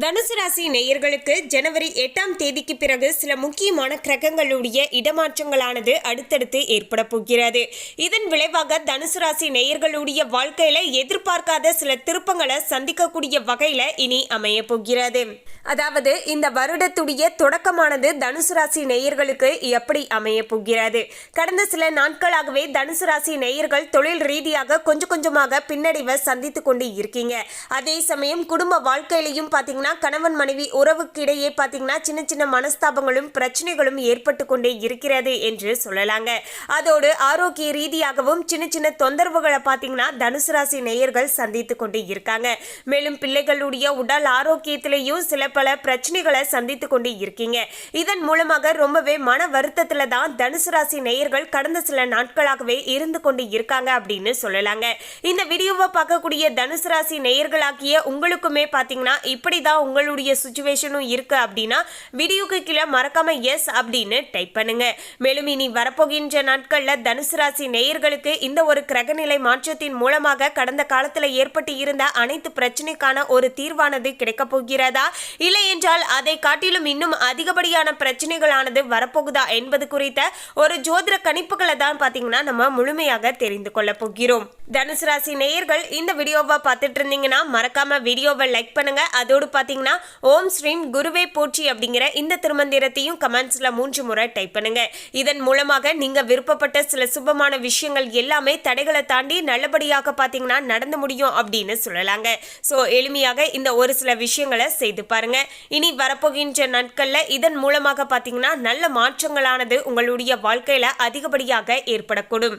தனுசு ராசி நேயர்களுக்கு ஜனவரி எட்டாம் தேதிக்கு பிறகு சில முக்கியமான கிரகங்களுடைய இடமாற்றங்களானது அடுத்தடுத்து ஏற்பட போகிறது. இதன் விளைவாக தனுசு ராசி நேயர்களுடைய வாழ்க்கையில எதிர்பார்க்காத சில திருப்பங்களை சந்திக்கக்கூடிய வகையில இனி அமைய போகிறது. அதாவது இந்த வருடத்துடைய தொடக்கமானது தனுசு ராசி நேயர்களுக்கு எப்படி அமைய போகிறது? கடந்த சில நாட்களாகவே தனுசு ராசி நேயர்கள் தொழில் ரீதியாக கொஞ்சம் கொஞ்சமாக பின்னடைவை சந்தித்து கொண்டு இருக்கீங்க. அதே சமயம் குடும்ப வாழ்க்கையிலையும் பார்த்தீங்கன்னா கணவன் மனைவி உறவுக்கு இடையே பாத்தீங்கன்னா சின்ன சின்ன மனஸ்தாபங்களும் பிரச்சனைகளும் ஏற்பட்டு கொண்டே இருக்கிறது என்று சொல்லலாங்க. அதோடு ஆரோக்கிய ரீதியாகவும் சின்ன சின்ன தொந்தரவுகளை பார்த்தீங்கன்னா தனுசு ராசி நேயர்கள் சந்தித்து கொண்டே இருக்காங்க. மேலும் பிள்ளைகளுடைய உடல் ஆரோக்கியத்திலையும் சில பல பிரச்சனைகளை சந்தித்து கொண்டே இருக்கீங்க. இதன் மூலமாக ரொம்பவே மன வருத்தத்தில் தான் தனுசு ராசி நேயர்கள் கடந்த சில நாட்களாகவே இருந்து கொண்டு இருக்காங்க அப்படின்னு சொல்லலாங்க. இந்த வீடியோவை பார்க்கக்கூடிய தனுசு ராசி நேயர்களாகிய உங்களுக்குமே பார்த்தீங்கன்னா இப்படி தான் இப்படிதான் உங்களுடைய சுச்சுவேஷனும் இருக்கு அப்படின்னா வீடியோக்கு கீழே மறக்காம எஸ் அப்படின்னு டைப் பண்ணுங்க. மேலும் இனி வரப்போகின்ற நாட்களில் தனுசு ராசி நேயர்களுக்கு இந்த ஒரு கிரகநிலை மாற்றத்தின் மூலமாக கடந்த காலத்தில் ஏற்பட்டு இருந்த அனைத்து பிரச்சனைக்கான ஒரு தீர்வானது கிடைக்கப் போகிறதா? இல்லை என்றால் அதை காட்டிலும் இன்னும் அதிகப்படியான பிரச்சனைகளானது வரப்போகுதா என்பது குறித்த ஒரு ஜோதிட கணிப்புகளை தான் பாத்தீங்கன்னா நம்ம முழுமையாக தெரிந்து கொள்ள போகிறோம். தனுசு ராசி நேயர்கள் இந்த வீடியோவை பார்த்துட்டு இருந்தீங்கன்னா மறக்காம வீடியோவை லைக் பண்ணுங்க. அதோடு பாத்தீங்கன்னா ஓம் ஸ்ரீம் குருவே போற்றி அப்படிங்கிற இந்த திருமந்திரத்தையும் கமெண்ட்ஸ்ல மூன்று முறை டைப் பண்ணுங்க. இதன் மூலமாக நீங்க விருப்பப்பட்ட சில சுபமான விஷயங்கள் எல்லாமே தடைகளை தாண்டி நல்லபடியாக பாத்தீங்கன்னா நடந்து முடியும் அப்படின்னு சொல்லலாங்க. ஸோ எளிமையாக இந்த ஒரு சில விஷயங்களை செய்து பாருங்க. இனி வரப்போகின்ற நாட்களில் இதன் மூலமாக பார்த்தீங்கன்னா நல்ல மாற்றங்களானது உங்களுடைய வாழ்க்கையில் அதிகப்படியாக ஏற்படக்கூடும்.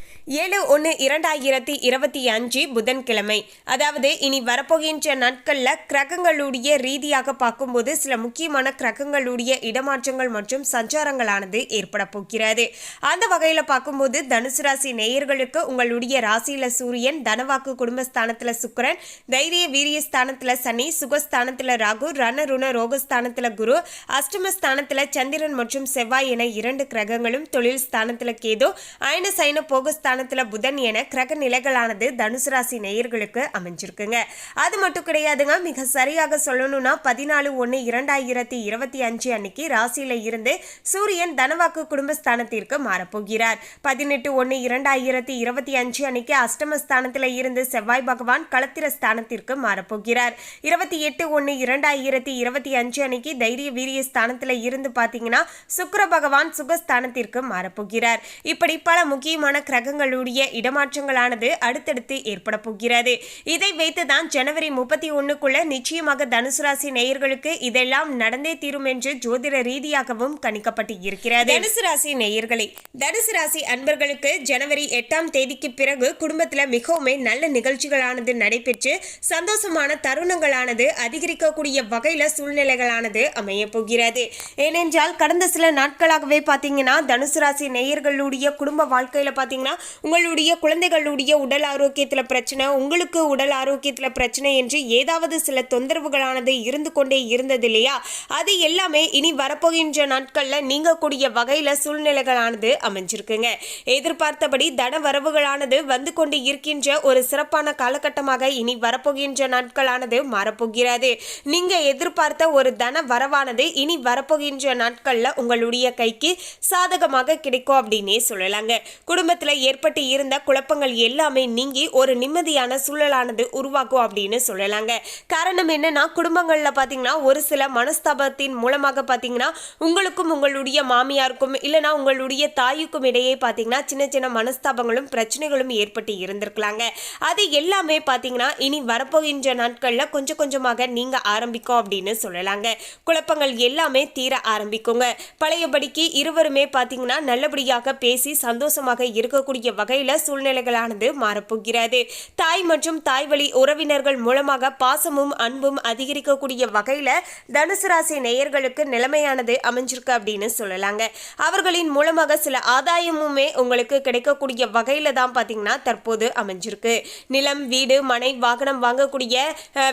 ஏழு ஒன்று இரண்டாயிரத்தி இருபத்தி அஞ்சு புதன்கிழமை. அதாவது இனி வரப்போகின்ற நாட்களில் கிரகங்களுடைய ரீதியாக பார்க்கும்போது சில முக்கியமான கிரகங்களுடைய இடமாற்றங்கள் மற்றும் சஞ்சாரங்களானது ஏற்பட போகிறது. அந்த வகையில் பார்க்கும்போது தனுசு ராசி நேயர்களுக்கு உங்களுடைய ராசியில் சூரியன் தனவாக்கு குடும்பஸ்தானத்தில் சுக்கரன் தைரிய வீரிய ஸ்தானத்தில் சனி சுகஸ்தானத்தில் ராகு ரணருண ரோகஸ்தானத்தில் குரு அஷ்டமஸ்தானத்தில் சந்திரன் மற்றும் செவ்வாய் என இரண்டு கிரகங்களும் தொழில் ஸ்தானத்தில் கேது அயன சைன போகஸ்தானத்தில் புதன் என கிரக நிலைகளானது தனுசு ராசி நேயர்களுக்கு அமைஞ்சிருக்குங்க. அது மட்டும் கிடையாதுங்க மிக சரியாக சொல்லணும்னா பதினாலு ஒன்று இரண்டாயிரத்தி இருபத்தி அஞ்சு அன்னைக்கு ராசியில இருந்து சூரியன் தனவாக்கு குடும்பஸ்தானத்திற்கு மாறப்போகிறார். பதினெட்டு ஒன்று இரண்டாயிரத்தி இருபத்தி அஞ்சு அன்னைக்கு அஷ்டமஸ்தானத்தில் இருந்து செவ்வாய் பகவான் களத்திர ஸ்தானத்திற்கு மாறப்போகிறார். இருபத்தி எட்டு ஒன்று இரண்டாயிரத்தி இருபத்தி அஞ்சு அன்னைக்கு தைரிய வீரிய ஸ்தானத்தில் இருந்து பார்த்தீங்கன்னா சுக்கர பகவான் சுகஸ்தானத்திற்கு மாறப்போகிறார். இப்படி பல முக்கியமான கிரகங்கள் கிரகங்களுடைய இடமாற்றங்களானது அடுத்தடுத்து ஏற்பட போகிறது. இதை வைத்து தான் ஜனவரி முப்பத்தி ஒன்னுக்குள்ள நிச்சயமாக தனுசு ராசி நேயர்களுக்கு இதெல்லாம் நடந்தே தீரும் என்று ஜோதிட ரீதியாகவும் கணிக்கப்பட்டு இருக்கிறது. தனுசு ராசி நேயர்களே தனுசு ராசி அன்பர்களுக்கு ஜனவரி எட்டாம் தேதிக்கு பிறகு குடும்பத்தில் மிகவும் நல்ல நிகழ்ச்சிகளானது நடைபெற்று சந்தோஷமான தருணங்களானது அதிகரிக்கக்கூடிய வகையில சூழ்நிலைகளானது அமைய போகிறது. ஏனென்றால் கடந்த சில நாட்களாகவே பார்த்தீங்கன்னா தனுசு ராசி நேயர்களுடைய குடும்ப வாழ்க்கையில பார்த்தீங்கன்னா உங்களுடைய குழந்தைகளுடைய உடல் ஆரோக்கியத்தில் பிரச்சனை உங்களுக்கு உடல் ஆரோக்கியத்தில் பிரச்சனை என்று ஏதாவது சில தொந்தரவுகளானது இருந்து கொண்டே இருந்தது இல்லையா? அது எல்லாமே இனி வரப்போகின்ற நாட்களில் நீங்கக்கூடிய வகையில் சூழ்நிலைகளானது அமைஞ்சிருக்குங்க. எதிர்பார்த்தபடி தன வரவுகளானது வந்து கொண்டு இருக்கின்ற ஒரு சிறப்பான காலகட்டமாக இனி வரப்போகின்ற நாட்களானது மாறப்போகிறது. நீங்க எதிர்பார்த்த ஒரு தன வரவானது இனி வரப்போகின்ற நாட்களில் உங்களுடைய கைக்கு சாதகமாக கிடைக்கும் அப்படின்னே சொல்லலாங்க. குடும்பத்தில் ஏற்பட்டு இருந்த குழப்பங்கள் எல்லாமே நீங்கி ஒரு நிம்மதியான சூழலானது உருவாக்கும் அப்படின்னு சொல்லலாங்க. காரணம் என்னன்னா குடும்பங்களில் பார்த்தீங்கன்னா ஒரு சில மனஸ்தாபத்தின் மூலமாக பார்த்தீங்கன்னா உங்களுக்கும் உங்களுடைய மாமியாருக்கும் இல்லைனா உங்களுடைய தாய்க்கும் இடையே பார்த்தீங்கன்னா சின்ன சின்ன மனஸ்தாபங்களும் பிரச்சனைகளும் ஏற்பட்டு இருந்திருக்கலாங்க. அது எல்லாமே பார்த்தீங்கன்னா இனி வரப்போகின்ற நாட்களில் கொஞ்சம் கொஞ்சமாக நீங்க ஆரம்பிக்கும் அப்படின்னு சொல்லலாங்க. குழப்பங்கள் எல்லாமே தீர ஆரம்பிக்குங்க. பழையபடிக்கு இருவருமே பார்த்தீங்கன்னா நல்லபடியாக பேசி சந்தோஷமாக இருக்கக்கூடிய வகையில சூழ்நிலைகளானது மாறப்போகிறது. தாய் மற்றும் தாய் வழி உறவினர்கள் மூலமாக பாசமும் அன்பும் அதிகரிக்கக்கூடிய வகையில தனுசு ராசி நேயர்களுக்கு நிலைமையானது அமைஞ்சிருக்கு அப்படின்னு சொல்லலாங்க. அவர்களின் மூலமாக சில ஆதாயமுமே உங்களுக்கு கிடைக்கக்கூடிய வகையில தான் பாத்தீங்கன்னா தற்போது அமைஞ்சிருக்கு. நிலம் வீடு மனை வாகனம் வாங்கக்கூடிய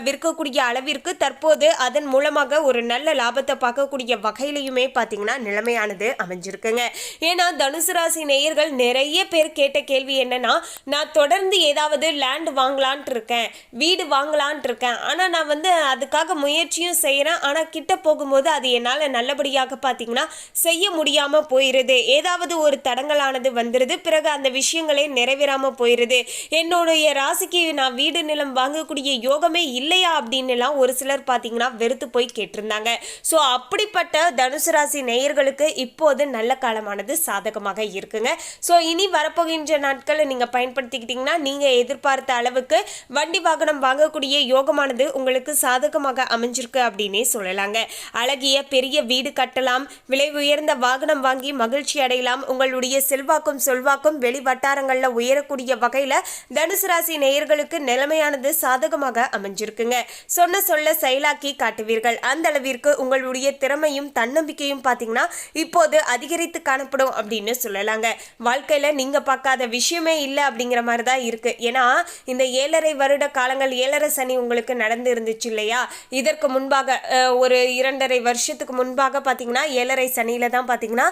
விற்கக்கூடிய அளவிற்கு தற்போது அதன் மூலமாக ஒரு நல்ல லாபத்தை பார்க்கக்கூடிய வகையிலையுமே பார்த்தீங்கன்னா நிலைமையானது அமைஞ்சிருக்குங்க. ஏன்னா தனுசு ராசி நேயர்கள் நிறைய பேர் கேட்ட கேள்வி என்னன்னா நான் தொடர்ந்து ஏதாவது லேண்ட் வாங்கலான்ட்டு இருக்கேன் வீடு வாங்கலான்ட்டு இருக்கேன் ஆனால் நான் வந்து அதுக்காக முயற்சியும் செய்கிறேன் ஆனால் கிட்ட போகும்போது அது என்னால் நல்லபடியாக பார்த்தீங்கன்னா செய்ய முடியாமல் போயிடுது ஏதாவது ஒரு தடங்கலானது வந்துடுது பிறகு அந்த விஷயங்களே நிறைவேறாமல் போயிடுது என்னுடைய ராசிக்கு நான் வீடு நிலம் வாங்கக்கூடிய யோகமே இல்லையா அப்படின்னு எல்லாம் ஒரு சிலர் பார்த்தீங்கன்னா வெறுத்து போய் கேட்டிருந்தாங்க. ஸோ அப்படிப்பட்ட தனுசு ராசி நேயர்களுக்கு இப்போது நல்ல காலமானது சாதகமாக இருக்குங்க. ஸோ இனி வரப்போகின்ற நாட்களை நீங்கள் பயன்படுத்திக்கிட்டீங்கன்னா நீங்கள் எதிர்பார்த்த அளவுக்கு வண்டி வாகனம் வாங்கக்கூடிய யோகமானது உங்களுக்கு சாதகமாக அமைஞ்சிருக்கு அப்படின்னே சொல்லலாங்க. அழகிய பெரிய வீடு கட்டலாம் விலை உயர்ந்த வாகனம் வாங்கி மகிழ்ச்சி அடையலாம் உங்களுடைய செல்வாக்கும் சொல்வாக்கும் வெளி வட்டாரங்களில் உயரக்கூடிய வகையில் தனுசு ராசி நேயர்களுக்கு நிலைமையானது சாதகமாக அமைஞ்சிருக்குங்க. சொன்ன சொல்ல செயலாக்கி காட்டுவீர்கள். அந்த அளவிற்கு உங்களுடைய திறமையும் தன்னம்பிக்கையும் பார்த்தீங்கன்னா இப்போது அதிகரித்து காணப்படும் அப்படின்னு சொல்லலாங்க. வாழ்க்கையில் நீங்கள் பார்க்காத விஷயமே இல்லை அப்படிங்கிற மாதிரி தான் இருக்குது ஏன்னா இந்த ஏழரை வருட காலங்கள் ஏழரை சனி உங்களுக்கு நடந்து இருந்துச்சு இல்லையா? இதற்கு முன்பாக ஒரு இரண்டரை வருஷத்துக்கு முன்பாக பார்த்தீங்கன்னா ஏழரை சனியில் தான் பார்த்தீங்கன்னா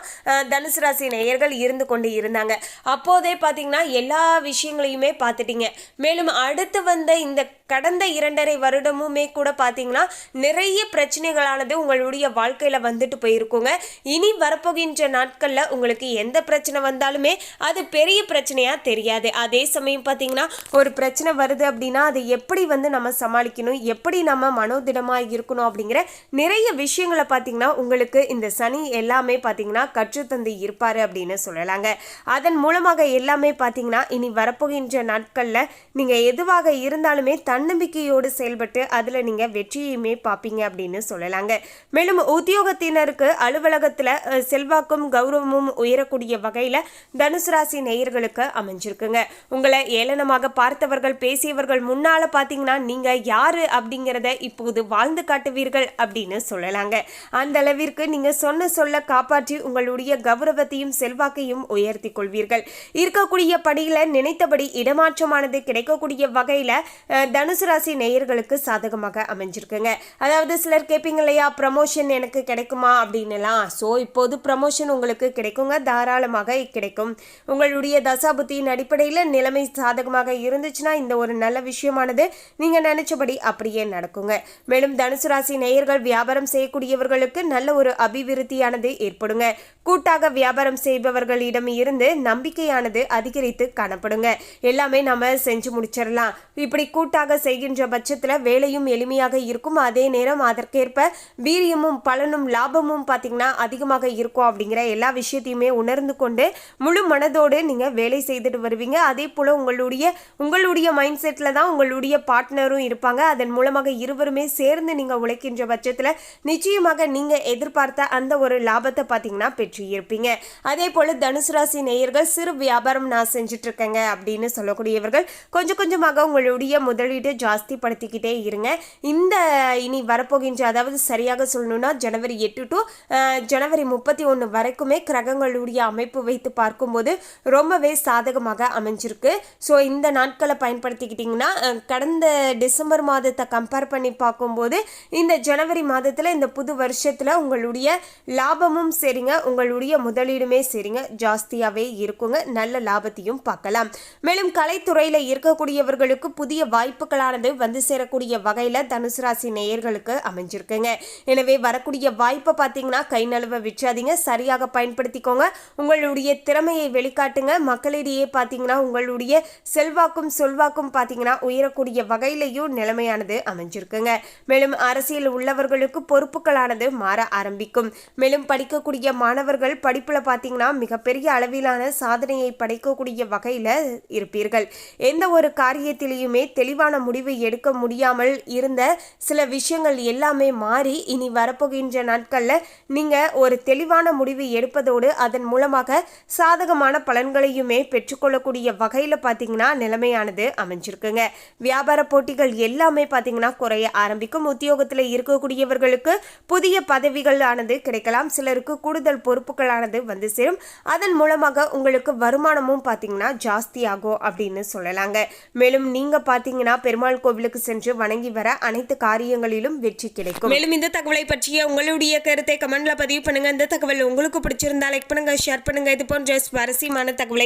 தனுசு ராசி நேயர்கள் இருந்து கொண்டு இருந்தாங்க. அப்போதே பார்த்தீங்கன்னா எல்லா விஷயங்களையுமே பார்த்துட்டீங்க மேலும் அடுத்து வந்த இந்த கடந்த இரண்டரை வருடமுமே கூட பார்த்தீங்கன்னா நிறைய பிரச்சனைகளானது உங்களுடைய வாழ்க்கையில் வந்துட்டு போயிருக்குங்க. இனி வரப்போகின்ற நாட்களில் உங்களுக்கு எந்த பிரச்சனை வந்தாலுமே அது பெரிய பிரச்சனையாக தெரியாது. அதே சமயம் பார்த்தீங்கன்னா ஒரு பிரச்சனை வருது அப்படின்னா அதை எப்படி வந்து நம்ம சமாளிக்கணும்? எப்படி நம்ம மனோதிடமாக இருக்கணும் அப்படிங்கிற நிறைய விஷயங்களை பார்த்தீங்கன்னா உங்களுக்கு இந்த சனி எல்லாமே பார்த்தீங்கன்னா கற்றுத்தந்து இருப்பார் அப்படின்னு சொல்லலாங்க. அதன் மூலமாக எல்லாமே பார்த்தீங்கன்னா இனி வரப்போகின்ற நாட்களில் நீங்கள் எதுவாக இருந்தாலுமே தன்னம்பிக்கையோடு செயல்பட்டு அதில் நீங்கள் வெற்றியுமே பார்ப்பீங்க அப்படின்னு சொல்லலாங்க. மேலும் உத்தியோகத்தினருக்கு அலுவலகத்தில் செல்வாக்கும் கௌரவமும் உயரக்கூடிய வகையில் தனுசு ராசி நேயர்களுக்கு அமைஞ்சிருக்குங்க. உங்களை ஏளனமாக பார்த்தவர்கள் பேசியவர்கள் முன்னால பார்த்தீங்கன்னா நீங்கள் யாரு அப்படிங்கிறத இப்போது வாழ்ந்து காட்டுவீர்கள் அப்படின்னு சொல்லலாங்க. அந்த அளவிற்கு நீங்கள் சொன்ன சொல்ல காப்பாற்றி உங்களுடைய கௌரவத்தையும் செல்வாக்கையும் உயர்த்தி கொள்வீர்கள். இருக்கக்கூடிய படியில் நினைத்தபடி இடமாற்றமானது கிடைக்கக்கூடிய வகையில் தனுசு ராசி நேயர்களுக்கு சாதகமாக அமைஞ்சிருக்குங்க. அதாவது சிலர் கேட்பீங்க இல்லையா ப்ரமோஷன் எனக்கு கிடைக்குமா? அப்படின்னுலாம். ஸோ இப்போது ப்ரமோஷன் உங்களுக்கு கிடைக்குங்க. தாராளமாக கிடைக்கும். உங்களுடைய தசாபுத்தியின் அடிப்படையில் நிலைமை சாதகமாக இருந்துச்சுன்னா இந்த ஒரு நல்ல விஷயமானது. நீங்கள் நினைச்சபடி அப்படியே நடக்குங்க. மேலும் தனுசு ராசி நேயர்கள் வியாபாரம் செய்யக்கூடியவர்களுக்கு நல்ல ஒரு அபிவிருத்தியானது ஏற்படுங்க. கூட்டாக வியாபாரம் செய்பவர்களிடம் இருந்து நம்பிக்கையானது அதிகரித்து காணப்படுங்க. எல்லாமே நம்ம செஞ்சு முடிச்சிடலாம். இப்படி கூட்டாக செய்கின்ற பட்சத்தில் வேலையும் எளிமையாக இருக்கும். அதே நேரம் அதற்கேற்ப வீரியமும் பலனும் லாபமும் பார்த்தீங்கன்னா அதிகமாக இருக்கும் அப்படிங்கிற எல்லா விஷயத்தையுமே உணர்ந்து கொண்டு முழு மனதோடு நீங்கள் வேலை செய்துட்டு வருவீங்க. அதே போல் உங்களுடைய உங்களுடைய மைண்ட் செட்டில் தான் உங்களுடைய பார்ட்னரும் இருப்பாங்க. அதன் மூலமாக இருவருமே சேர்ந்து நீங்கள் உழைக்கின்ற பட்சத்தில் நிச்சயமாக நீங்கள் எதிர்பார்த்த அந்த ஒரு லாபத்தை பார்த்தீங்கன்னா பெற்று இருப்பீங்க. அதே போல் தனுசு ராசி நேயர்கள் சிறு வியாபாரம் நான் செஞ்சுட்டு இருக்கேங்க அப்படின்னு சொல்லக்கூடியவர்கள் கொஞ்சம் கொஞ்சமாக உங்களுடைய முதலீடு ஜாஸ்தி படுத்திக்கிட்டே இருங்க. இந்த இனி வரப்போகின்ற அதாவது சரியாக சொல்லணும்னா ஜனவரி எட்டு டு ஜனவரி முப்பத்தி ஒன்று வரைக்குமே கிரகங்களுடைய அமைப்பு வைத்து பார்க்கும்போது ரொம்ப ரொம்பவே சாதகமாக அமைஞ்சிருக்கு. ஸோ இந்த நாட்களை பயன்படுத்திக்கிட்டிங்கன்னா கடந்த டிசம்பர் மாதத்தை கம்பேர் பண்ணி பார்க்கும்போது இந்த ஜனவரி மாதத்தில் இந்த புது வருஷத்தில் உங்களுடைய லாபமும் சரிங்க. உங்களுடைய முதலீடுமே சரிங்க. ஜாஸ்தியாகவே இருக்குங்க. நல்ல லாபத்தையும் பார்க்கலாம். மேலும் கலைத்துறையில் இருக்கக்கூடியவர்களுக்கு புதிய வாய்ப்புகளானது வந்து சேரக்கூடிய வகையில் தனுசு ராசி நேயர்களுக்கு அமைஞ்சிருக்குங்க. எனவே வரக்கூடிய வாய்ப்பை பார்த்தீங்கன்னா கை நழுவ விற்றாதீங்க சரியாக பயன்படுத்திக்கோங்க. உங்களுடைய திறமையை வெளிக்காட்டுங்க. மக்களிடையே பார்த்தீங்கன்னா உங்களுடைய செல்வாக்கும் சொல்வாக்கும் பார்த்தீங்கன்னா உயரக்கூடிய வகையிலையும் நிலைமையானது அமைஞ்சிருக்குங்க. மேலும் அரசியல் உள்ளவர்களுக்கு பொறுப்புகளானது மாற ஆரம்பிக்கும். மேலும் படிக்கக்கூடிய மாணவர்கள் படிப்பில் பார்த்தீங்கன்னா மிகப்பெரிய அளவிலான சாதனையை படைக்கக்கூடிய வகையில் இருப்பீர்கள். எந்த ஒரு காரியத்திலையுமே தெளிவான முடிவு எடுக்க முடியாமல் இருந்த சில விஷயங்கள் எல்லாமே மாறி இனி வரப்போகின்ற நாட்களில் நீங்கள் ஒரு தெளிவான முடிவு எடுப்பதோடு அதன் மூலமாக சாதகமான பலன்களையும் பலனையுமே பெற்றுக்கொள்ளக்கூடிய வகையில் பார்த்தீங்கன்னா நிலைமையானது அமைஞ்சிருக்குங்க. வியாபார போட்டிகள் எல்லாமே பார்த்தீங்கன்னா குறைய ஆரம்பிக்கும். உத்தியோகத்தில் இருக்கக்கூடியவர்களுக்கு புதிய பதவிகளானது கிடைக்கலாம். சிலருக்கு கூடுதல் பொறுப்புகளானது வந்து சேரும். அதன் மூலமாக உங்களுக்கு வருமானமும் பார்த்தீங்கன்னா ஜாஸ்தியாகும் அப்படின்னு சொல்லலாங்க. மேலும் நீங்க பார்த்தீங்கன்னா பெருமாள் கோவிலுக்கு சென்று வணங்கி வர அனைத்து காரியங்களிலும் வெற்றி கிடைக்கும். மேலும் இந்த தகவலை பற்றிய உங்களுடைய கருத்தை கமெண்ட்ல பதிவு பண்ணுங்க. இந்த தகவல் உங்களுக்கு பிடிச்சிருந்தா லைக் பண்ணுங்க ஷேர் பண்ணுங்க. இது போன்ற சுவாரஸ்யமான தகவலை